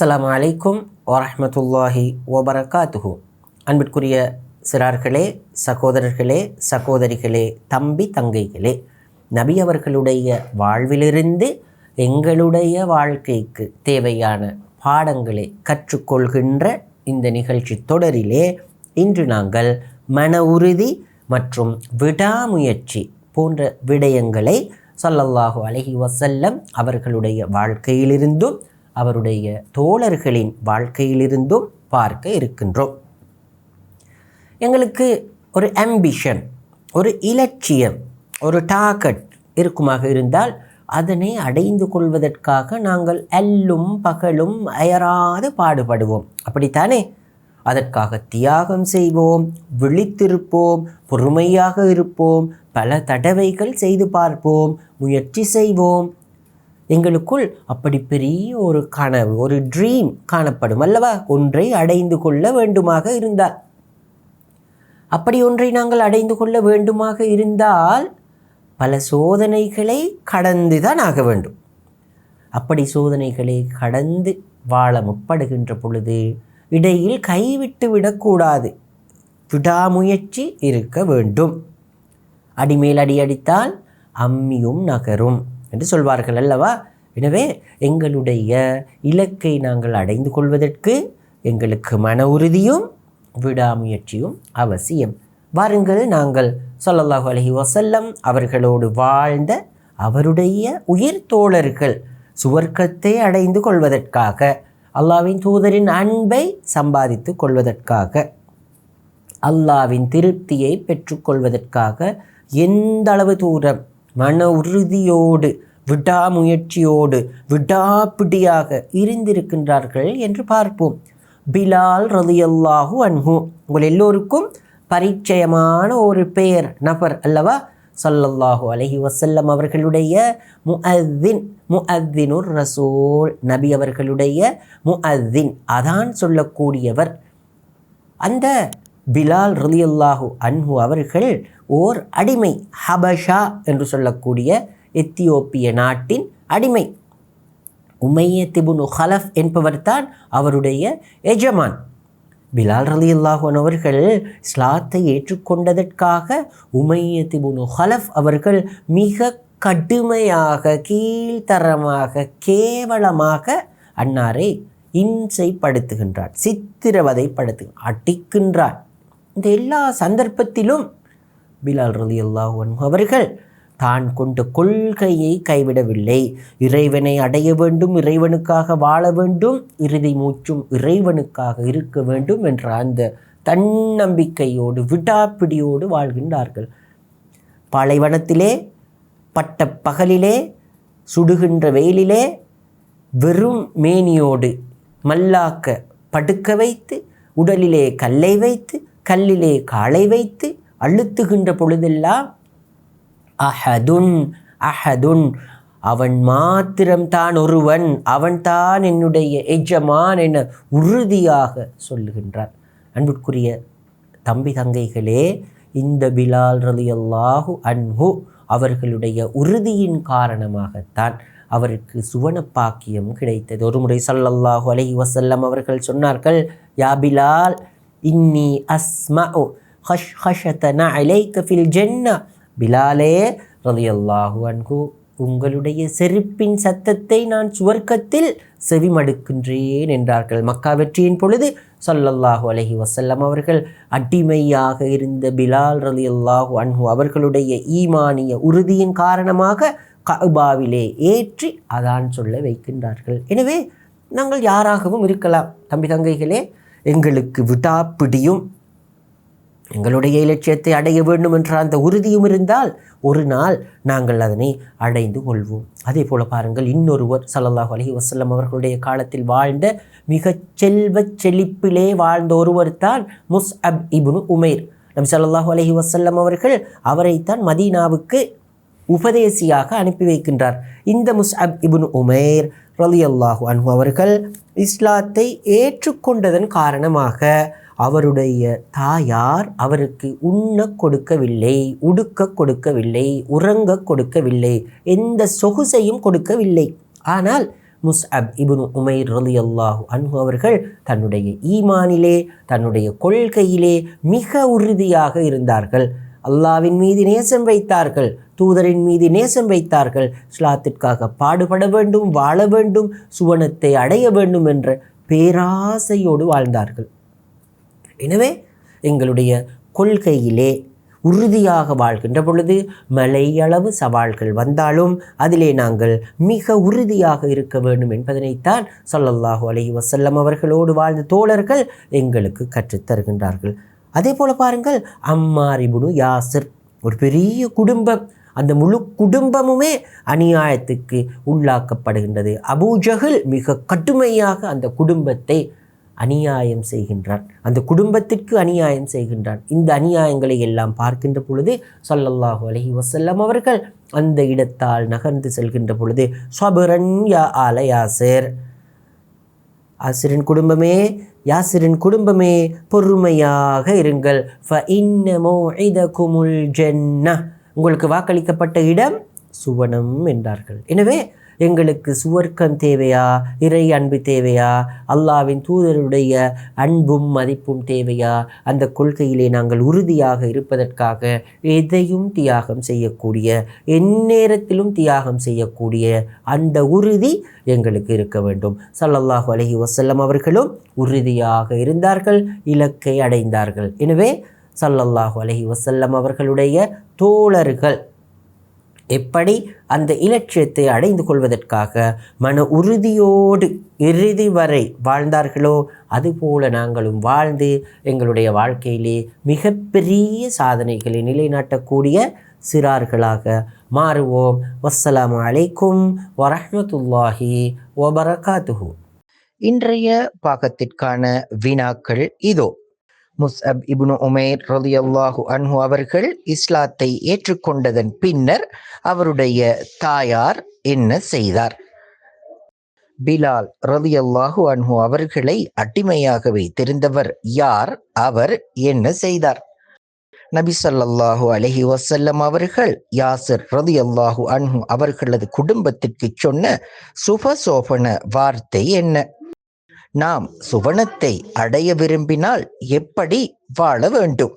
அஸ்லாம் அலைக்கும் வரமத்துல்லாஹி ஒபரகாத்துஹு அன்பிற்குரிய சிறார்களே சகோதரர்களே சகோதரிகளே தம்பி தங்கைகளே நபி அவர்களுடைய வாழ்விலிருந்து எங்களுடைய வாழ்க்கைக்கு தேவையான பாடங்களை கற்றுக்கொள்கின்ற இந்த நிகழ்ச்சி தொடரிலே இன்று நாங்கள் மன உறுதி மற்றும் விடாமுயற்சி போன்ற விடயங்களை சல்லல்லாஹு அலஹி வசல்லம் அவர்களுடைய வாழ்க்கையிலிருந்தும் அவருடைய தோழர்களின் வாழ்க்கையிலிருந்தும் பார்க்க இருக்கின்றோம். எங்களுக்கு ஒரு அம்பிஷன் ஒரு இலட்சியம் ஒரு டார்கெட் இருக்குமாக இருந்தால் அதனை அடைந்து கொள்வதற்காக நாங்கள் அல்லும் பகலும் அயராது பாடுபடுவோம். அப்படித்தானே? அதற்காக தியாகம் செய்வோம் விழித்திருப்போம் பொறுமையாக இருப்போம் பல தடவைகள் செய்து பார்ப்போம் முயற்சி செய்வோம் எங்களுக்குள் அப்படி பெரிய ஒரு கனவு ஒரு ட்ரீம் காணப்படும் அல்லவா? ஒன்றை அடைந்து கொள்ள வேண்டுமாக இருந்தால். அப்படி ஒன்றை நாங்கள் அடைந்து கொள்ள வேண்டுமாக இருந்தால் பல சோதனைகளை கடந்து தான் ஆக வேண்டும். அப்படி சோதனைகளை கடந்து வாழ முற்படுகின்ற பொழுது இடையில் கைவிட்டு விடக்கூடாது. விடாமுயற்சி இருக்க வேண்டும். அடிமேல் அடி அடித்தால் அம்மியும் நகரும். என்று சொல்வார்கள் அல்லவா? எனவே எங்களுடைய இலக்கை நாங்கள் அடைந்து கொள்வதற்கு எங்களுக்கு மன உறுதியும் விடாமுயற்சியும் அவசியம். வாருங்கள் நாங்கள் சொல்லல்லாஹு அலஹி வசல்லம் அவர்களோடு வாழ்ந்த அவருடைய உயிர் தோழர்கள் சுவர்க்கத்தை அடைந்து கொள்வதற்காக அல்லாவின் தூதரின் அன்பை சம்பாதித்து கொள்வதற்காக அல்லாவின் திருப்தியை பெற்றுக்கொள்வதற்காக எந்த அளவு தூரம் மன உறுதியோடு விடாமுயற்சியோடு விடாப்பிடியாக இருந்திருக்கின்றார்கள் என்று பார்ப்போம். பிலால் ரதியல்லாஹு அன்ஹு. உங்கள் எல்லோருக்கும் பரிச்சயமான ஒரு பெயர் நபர் அல்லவா? சல்லல்லாஹு அலஹி வசல்லம் அவர்களுடைய முஅத்தின் முஅத்தினுர் ரசூல். நபி அவர்களுடைய முஅத்தின் அதான் சொல்லக்கூடியவர். அந்த பிலால் ரலியல்லாஹு அன்ஹு அவர்கள் ஓர் அடிமை ஹபஷா என்று சொல்லக்கூடிய எத்தியோப்பிய நாட்டின் அடிமை. உமைய திபுனு ஹலஃப் என்பவர்தான் அவருடைய எஜமான். பிலால் ரலியல்லாஹு அவர்கள் ஸ்லாத்தை ஏற்றுக்கொண்டதற்காக உமைய திபுனு ஹலஃப் அவர்கள் மிக கடுமையாக கீழ்த்தரமாக கேவலமாக அன்னாரை இன்சைப்படுத்துகின்றார் சித்திரவதைப்படுத்து அடிக்கின்றார். இந்த எல்லா சந்தர்ப்பத்திலும் பிலால் ரலி அல்லாஹன் அவர்கள் தான் கொண்ட கொள்கையை கைவிடவில்லை. இறைவனை அடைய வேண்டும் இறைவனுக்காக வாழ வேண்டும் இறுதி மூச்சும் இறைவனுக்காக இருக்க வேண்டும் என்ற அந்த தன்னம்பிக்கையோடு விடாப்பிடியோடு வாழ்கின்றார்கள். பாலைவனத்திலே பட்ட பகலிலே சுடுகின்ற வெயிலிலே வெறும் மேனியோடு மல்லாக்க படுக்க வைத்து உடலிலே கல்லை வைத்து கல்லிலே காலை வைத்து அழுத்துகின்ற பொழுதெல்லாம் அஹதுன் அஹதுன். அவன் மாத்திரம்தான் ஒருவன் அவன்தான் என்னுடைய எஜமான் என உறுதியாக சொல்லுகின்றார் அன்புக்குரிய தம்பி தங்கைகளே இந்த பிலால் ரலியல்லாஹு அன்ஹு அவர்களுடைய உறுதியின் காரணமாகத்தான் அவருக்கு சுவன பாக்கியம் கிடைத்தது. ஒரு முறை சல்லல்லாஹு அலஹி வசல்லம் அவர்கள் சொன்னார்கள் யா பிலால் இன்னி அஸ்மஉ ஹஷ் ஹஷத்தன அலைக்க ஃபில் ஜென்னா. பிலாலே ரலியல்லாஹு அன்கு உங்களுடைய செருப்பின் சத்தத்தை நான் சுவர்க்கத்தில் செவிமடுக்கின்றேன் என்றார்கள். மக்கா வெற்றியின் பொழுது சொல்லல்லாஹு அலஹி வசல்லம் அவர்கள் அடிமையாக இருந்த பிலால் ரலி அல்லாஹு அன்ஹு அவர்களுடைய ஈமானிய உறுதியின் காரணமாக கபாவிலே ஏற்றி அதான் சொல்ல வைக்கின்றார்கள். எனவே நாங்கள் யாராகவும் இருக்கலாம். தம்பி தங்கைகளே எங்களுக்கு விடாப்பிடியும் எங்களுடைய இலட்சியத்தை அடைய வேண்டும் என்ற அந்த உறுதியும் இருந்தால் ஒரு நாள் நாங்கள் அதனை அடைந்து கொள்வோம். அதே போல பாருங்கள் இன்னொருவர் சல்லல்லாஹு அலஹி வசல்லம் அவர்களுடைய காலத்தில் வாழ்ந்த மிக செல்வ செழிப்பிலே வாழ்ந்த ஒருவர் தான் முஸ் அப் இபுனு உமேர். நம் சல்லாஹூ அலஹி வசல்லம் அவர்கள் அவரைத்தான் மதீனாவுக்கு உபதேசியாக அனுப்பி வைக்கின்றார். இந்த முஸ் அப் இபுனு உமேர் ரலி அல்லாஹு அன்ஹு அவர்கள் இஸ்லாத்தை ஏற்றுக்கொண்டதன் காரணமாக அவருடைய தாயார் அவருக்கு உண்ண கொடுக்கவில்லை உடுக்க கொடுக்கவில்லை உறங்க கொடுக்கவில்லை எந்த சொகுசையும் கொடுக்கவில்லை. ஆனால் முஸ்அப் இபுன் உமைர் ரலியல்லாஹு அன்பு அவர்கள் தன்னுடைய ஈமானிலே தன்னுடைய கொள்கையிலே மிக உறுதியாக இருந்தார்கள். அல்லாவின் மீது நேசம் வைத்தார்கள் தூதரின் மீது நேசம் வைத்தார்கள். இஸ்லாத்திற்காக பாடுபட வேண்டும் வாழ வேண்டும் சுவனத்தை அடைய வேண்டும் என்ற பேராசையோடு வாழ்ந்தார்கள். எனவே எங்களுடைய கொள்கையிலே உறுதியாக வாழ்கின்ற பொழுது மலையளவு சவால்கள் வந்தாலும் அதிலே நாங்கள் மிக உறுதியாக இருக்க வேண்டும் என்பதனைத்தான் சொல்லல்லாஹு அலைஹி வசல்லம் அவர்களோடு வாழ்ந்த தோழர்கள் எங்களுக்கு கற்றுத்தருகின்றார்கள் அதே போல பாருங்கள் அம்மாரிபுனு யாசிர் ஒரு பெரிய குடும்பம். அந்த முழு குடும்பமுமே அநியாயத்துக்கு உள்ளாக்கப்படுகின்றது. அபூஜகில் மிக கடுமையாக அந்த குடும்பத்தை அநியாயம் செய்கின்றான். அந்த குடும்பத்திற்கு அநியாயம் செய்கின்றான். இந்த அநியாயங்களை எல்லாம் பார்க்கின்ற பொழுது ஸல்லல்லாஹு அலஹி வசல்லம் அவர்கள் அந்த இடத்தால் நகர்ந்து செல்கின்ற பொழுது சபரன் யா ஆல யாசிர். ஆசிரின் குடும்பமே யாசிரின் குடும்பமே பொறுமையாக இருங்கள். ஃப இன்ன குமுல் ஜன்னah உங்களுக்கு வாக்களிக்கப்பட்ட இடம் சுவனம் என்றார்கள். எனவே எங்களுக்கு சுவர்க்கம் தேவையா? இறை அன்பு தேவையா? அல்லாவின் தூதருடைய அன்பும் மதிப்பும் தேவையா? அந்த கொள்கையிலே நாங்கள் உறுதியாக இருப்பதற்காக எதையும் தியாகம் செய்யக்கூடிய எந்நேரத்திலும் தியாகம் செய்யக்கூடிய அந்த உறுதி எங்களுக்கு இருக்க வேண்டும். சல்லல்லாஹு அலஹி வசல்லம் அவர்களும் உறுதியாக இருந்தார்கள் இலக்கை அடைந்தார்கள். எனவே சல்லல்லாஹு அலஹி வசல்லம் அவர்களுடைய தோழர்கள் எப்படி அந்த இலட்சியத்தை அடைந்து கொள்வதற்காக மன உறுதியோடு இறுதி வரை வாழ்ந்தார்களோ அதுபோல நாங்களும் வாழ்ந்து எங்களுடைய வாழ்க்கையிலே மிகப்பெரிய சாதனைகளை நிலைநாட்டக்கூடிய சிறார்களாக மாறுவோம். வசலாம் அலைக்கும் வரஹ்மத்துல்லாஹி வபரகாத்துஹு. இன்றைய பாகத்திற்கான வினாக்கள் இதோ. முஸ்அப் இப்னு உமேர் ரலியல்லாஹு அன்ஹு அவர்கள் இஸ்லாத்தை ஏற்றுக்கொண்டதன் பின்னர் அவருடைய தாயார் என்ன செய்தார்? பிலால் ரலியல்லாஹு அன்ஹு அவர்களை அடிமையாக வைத்திருந்தவர் யார்? அவர் என்ன செய்தார்? நபி ஸல்லல்லாஹு அலஹி வசல்லம் அவர்கள் யாசிர் ரலியல்லாஹு அன்ஹு அவர்களது குடும்பத்திற்கு சொன்ன சுபசோபன வார்த்தை என்ன? நாம் சுவனத்தை அடைய விரும்பினால் எப்படி வாழ வேண்டும்?